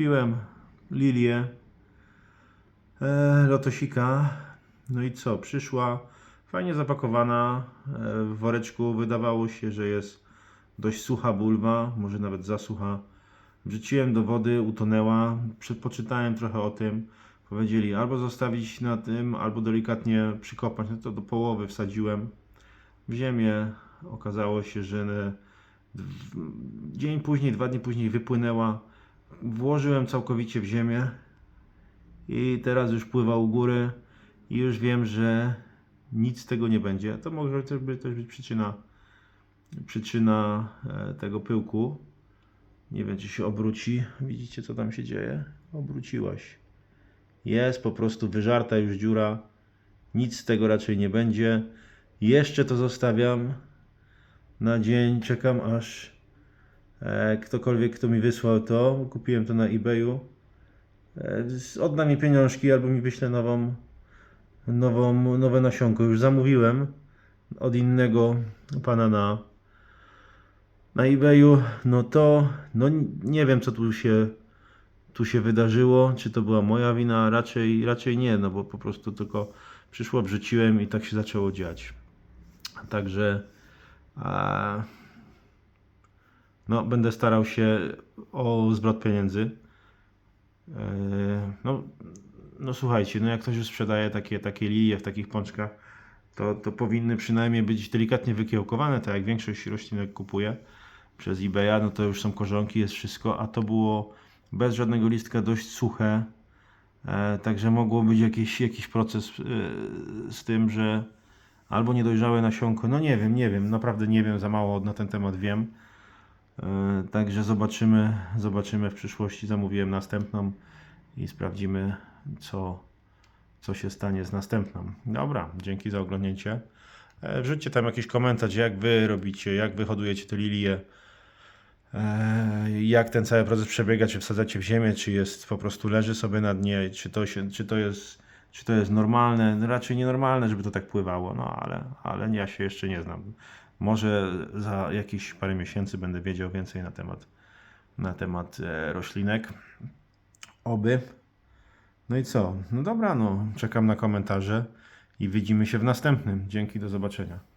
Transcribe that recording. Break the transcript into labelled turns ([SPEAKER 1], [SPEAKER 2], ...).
[SPEAKER 1] Kupiłem lilię, e, lotosika. No i co? Przyszła fajnie zapakowana e, w woreczku. Wydawało się, że jest dość sucha bulwa, może nawet za sucha. Wrzuciłem do wody, utonęła. Poczytałem trochę o tym. Powiedzieli albo zostawić na tym, albo delikatnie przykopać. No to do połowy wsadziłem w ziemię. Okazało się, że w- dzień później, dwa dni później wypłynęła. Włożyłem całkowicie w ziemię i teraz już pływa u góry i już wiem, że nic z tego nie będzie. To może też być, też być przyczyna, przyczyna e, tego pyłku. Nie wiem, czy się obróci. Widzicie, co tam się dzieje? Obróciłaś. Jest po prostu wyżarta już dziura. Nic z tego raczej nie będzie. Jeszcze to zostawiam na dzień. Czekam aż ktokolwiek, kto mi wysłał to. Kupiłem to na eBayu. E, odda mi pieniążki albo mi wyśle nową, nową, nowe nasionko. Już zamówiłem od innego pana na, na eBayu. No to no nie wiem, co tu się tu się wydarzyło, czy to była moja wina, raczej, raczej nie, no bo po prostu tylko przyszło, wrzuciłem i tak się zaczęło dziać. Także a, no, będę starał się o zwrot pieniędzy. E, No, no słuchajcie, no jak ktoś już sprzedaje takie, takie lilie w takich pączkach, to, to powinny przynajmniej być delikatnie wykiełkowane, tak jak większość roślinek kupuję przez eBaya, no to już są korzonki, jest wszystko, a to było bez żadnego listka dość suche, e, także mogło być jakiś, jakiś proces e, z tym, że albo niedojrzałe nasionko, no nie wiem, nie wiem, naprawdę nie wiem, za mało na ten temat wiem. E, Także zobaczymy, zobaczymy w przyszłości. Zamówiłem następną i sprawdzimy, co, co się stanie z następną. Dobra, dzięki za oglądnięcie. E, Wrzućcie tam jakiś komentarz, jak wy robicie, jak wy hodujecie te lilie. E, Jak ten cały proces przebiega, czy wsadzacie w ziemię, czy jest po prostu leży sobie na dnie, czy to, się, czy to, jest, czy to jest normalne? No Raczej nienormalne, żeby to tak pływało, no ale, ale ja się jeszcze nie znam. Może za jakieś parę miesięcy będę wiedział więcej na temat, na temat e, roślinek. Oby. No i co? No dobra, no czekam na komentarze i widzimy się w następnym. Dzięki, do zobaczenia.